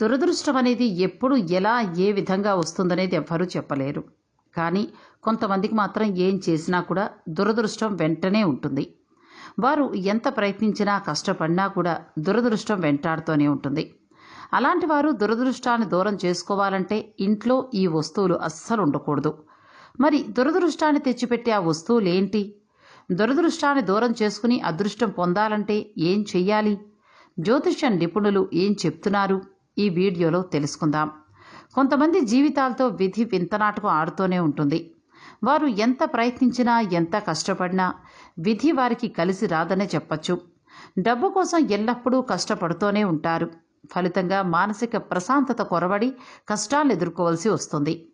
దురదృష్టం అనేది ఎప్పుడు ఎలా ఏ విధంగా వస్తుందనేది ఎవ్వరూ చెప్పలేరు. కానీ కొంతమందికి మాత్రం ఏం చేసినా కూడా దురదృష్టం వెంటనే ఉంటుంది. వారు ఎంత ప్రయత్నించినా కష్టపడినా కూడా దురదృష్టం వెంటాడుతూనే ఉంటుంది. అలాంటి వారు దురదృష్టాన్ని దూరం చేసుకోవాలంటే ఇంట్లో ఈ వస్తువులు అస్సలు ఉండకూడదు. మరి దురదృష్టాన్ని తెచ్చిపెట్టే ఆ వస్తువులు ఏంటి దురదృష్టాన్ని దూరం చేసుకుని అదృష్టం పొందాలంటే ఏం చెయ్యాలి? జ్యోతిష్య నిపుణులు ఏం చెప్తున్నారు? ఈ వీడియోలో తెలుసుకుందాం. కొంతమంది జీవితాలతో విధి వింతనాటకం ఆడుతూనే ఉంటుంది. వారు ఎంత ప్రయత్నించినా ఎంత కష్టపడినా విధి వారికి కలిసి రాదనే చెప్పచ్చు. డబ్బు కోసం ఎల్లప్పుడూ కష్టపడుతూనే ఉంటారు. ఫలితంగా మానసిక ప్రశాంతత కొరబడి కష్టాలు ఎదుర్కోవాల్సి వస్తుంది.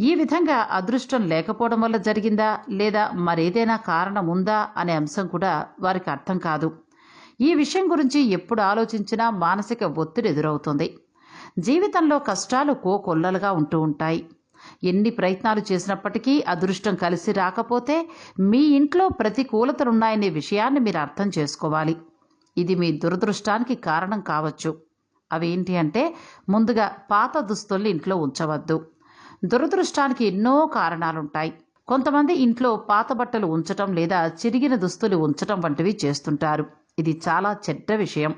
ఈ విధంగా అదృష్టం లేకపోవడం వల్ల జరిగిందా లేదా మరేదైనా కారణం ఉందా అనే అంశం కూడా వారికి అర్థం కాదు. ఈ విషయం గురించి ఎప్పుడు ఆలోచించినా మానసిక ఒత్తిడి ఎదురవుతుంది. జీవితంలో కష్టాలు కోకొల్లలుగా ఉంటూ ఉంటాయి. ఎన్ని ప్రయత్నాలు చేసినప్పటికీ అదృష్టం కలిసి రాకపోతే మీ ఇంట్లో ప్రతికూలతలున్నాయనే విషయాన్ని మీరు అర్థం చేసుకోవాలి. ఇది మీ దురదృష్టానికి కారణం కావచ్చు. అవి ఏంటి అంటే ముందుగా పాత దుస్తుల్ని ఇంట్లో ఉంచవద్దు. దురదృష్టానికి ఎన్నో కారణాలుంటాయి. కొంతమంది ఇంట్లో పాత బట్టలు ఉంచటం లేదా చిరిగిన దుస్తులు ఉంచటం వంటివి చేస్తుంటారు. ఇది చాలా చెడ్డ విషయం.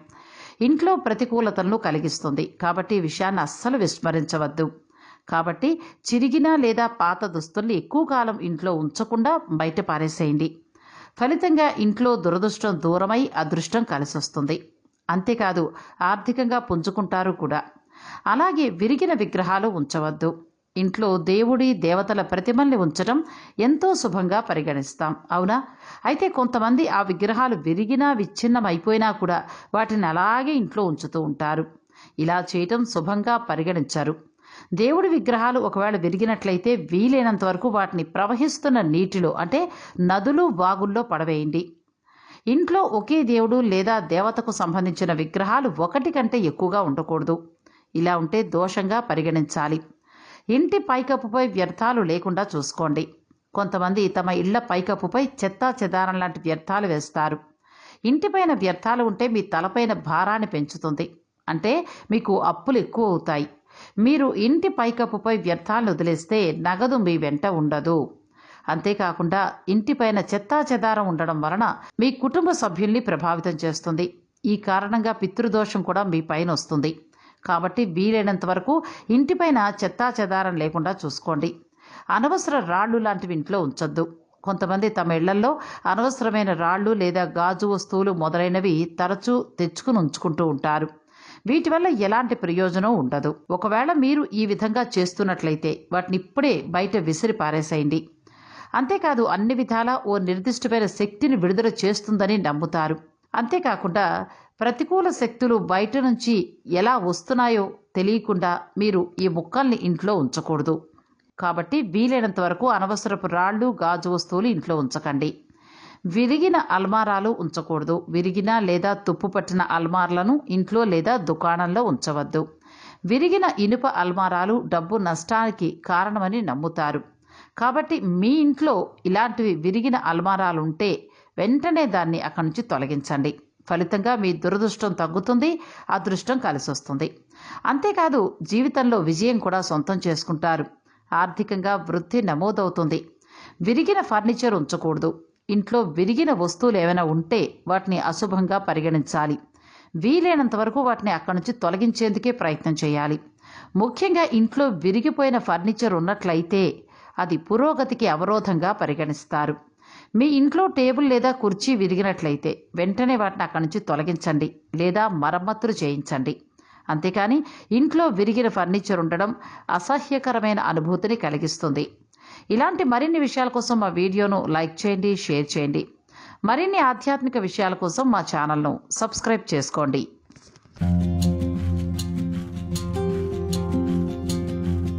ఇంట్లో ప్రతికూలతలను కలిగిస్తుంది. కాబట్టి ఈ విషయాన్ని అస్సలు విస్మరించవద్దు. కాబట్టి చిరిగిన లేదా పాత దుస్తుల్ని ఎక్కువ కాలం ఇంట్లో ఉంచకుండా బయట పారేసేయండి. ఫలితంగా ఇంట్లో దురదృష్టం దూరమై అదృష్టం కలిసొస్తుంది. అంతేకాదు ఆర్థికంగా పుంజుకుంటారు కూడా. అలాగే విరిగిన విగ్రహాలు ఉంచవద్దు. ఇంట్లో దేవుడి దేవతల ప్రతిమల్ని ఉంచడం ఎంతో శుభంగా పరిగణిస్తాం. అవునా? అయితే కొంతమంది ఆ విగ్రహాలు విరిగినా విచ్ఛిన్నం అయిపోయినా కూడా వాటిని అలాగే ఇంట్లో ఉంచుతూ ఉంటారు. ఇలా చేయటం శుభంగా పరిగణించారు. దేవుడి విగ్రహాలు ఒకవేళ విరిగినట్లయితే వీలైనంత వరకు వాటిని ప్రవహిస్తున్న నీటిలో అంటే నదులు వాగుల్లో పడవేయండి. ఇంట్లో ఒకే దేవుడు లేదా దేవతకు సంబంధించిన విగ్రహాలు ఒకటి కంటే ఎక్కువగా ఉండకూడదు. ఇలా ఉంటే దోషంగా పరిగణించాలి. ఇంటి పైకప్పుపై వ్యర్థాలు లేకుండా చూసుకోండి. కొంతమంది తమ ఇళ్ళ పైకప్పుపై చెత్తా చెదారం లాంటి వ్యర్థాలు వేస్తారు. ఇంటిపైన వ్యర్థాలు ఉంటే మీ తలపైన భారాన్ని పెంచుతుంది. అంటే మీకు అప్పులు ఎక్కువ అవుతాయి. మీరు ఇంటి పైకప్పుపై వ్యర్థాలను వదిలేస్తే నగదు మీ వెంట ఉండదు. అంతేకాకుండా ఇంటిపైన చెత్తా చెదారం ఉండడం వలన మీ కుటుంబ సభ్యుల్ని ప్రభావితం చేస్తుంది. ఈ కారణంగా పితృదోషం కూడా మీ పైన వస్తుంది. కాబట్టి వీలైనంత వరకు ఇంటిపైన చెత్తా చెదారం లేకుండా చూసుకోండి. అనవసర రాళ్ళు లాంటివి ఇంట్లో ఉంచొద్దు. కొంతమంది తమ ఇళ్ళలో అనవసరమైన రాళ్ళు లేదా గాజు వస్తువులు మొదలైనవి తరచూ తెచ్చుకుని ఉంచుకుంటూ ఉంటారు. వీటి వల్ల ఎలాంటి ప్రయోజనం ఉండదు. ఒకవేళ మీరు ఈ విధంగా చేస్తున్నట్లయితే వాటిని ఇప్పుడే బయట విసిరి పారేసేయండి. అంతేకాదు అన్ని విధాలా ఓ నిర్దిష్టమైన శక్తిని విడుదల చేస్తుందని నమ్ముతారు. అంతేకాకుండా ప్రతికూల శక్తులు బయట నుంచి ఎలా వస్తున్నాయో తెలియకుండా మీరు ఈ ముక్కల్ని ఇంట్లో ఉంచకూడదు. కాబట్టి వీలైనంత వరకు అనవసరపు రాళ్ళు గాజు వస్తువులు ఇంట్లో ఉంచకండి. విరిగిన అల్మారాలు ఉంచకూడదు. విరిగిన లేదా తుప్పు పట్టిన అల్మార్లను ఇంట్లో లేదా దుకాణంలో ఉంచవద్దు. విరిగిన ఇనుప అల్మారాలు డబ్బు నష్టానికి కారణమని నమ్ముతారు. కాబట్టి మీ ఇంట్లో ఇలాంటివి విరిగిన అల్మారాలు ఉంటే వెంటనే దాన్ని అక్కడి నుంచి తొలగించండి. ఫలితంగా మీ దురదృష్టం తగ్గుతుంది అదృష్టం కలిసి వస్తుంది అంతేకాదు జీవితంలో విజయం కూడా సొంతం చేసుకుంటారు. ఆర్థికంగా వృద్ధి నమోదవుతుంది. విరిగిన ఫర్నిచర్ ఉంచకూడదు. ఇంట్లో విరిగిన వస్తువులు ఏమైనా ఉంటే వాటిని అశుభంగా పరిగణించాలి. వీలైనంత వరకు వాటిని అక్కడి నుంచి తొలగించేందుకే ప్రయత్నం చేయాలి. ముఖ్యంగా ఇంట్లో విరిగిపోయిన ఫర్నిచర్ ఉన్నట్లయితే అది పురోగతికి అవరోధంగా పరిగణిస్తారు. మీ ఇంట్లో టేబుల్ లేదా కుర్చీ విరిగినట్లయితే వెంటనే వాటిని అక్కడి నుంచి తొలగించండి లేదా మరమ్మతులు చేయించండి. అంతేకాని ఇంట్లో విరిగిన ఫర్నిచర్ ఉండడం అసహ్యకరమైన అనుభూతిని కలిగిస్తుంది. ఇలాంటి మరిన్ని విషయాల కోసం మా వీడియోను లైక్ చేయండి షేర్ చేయండి. మరిన్ని ఆధ్యాత్మిక విషయాల కోసం మా ఛానల్ను సబ్స్క్రైబ్ చేసుకోండి.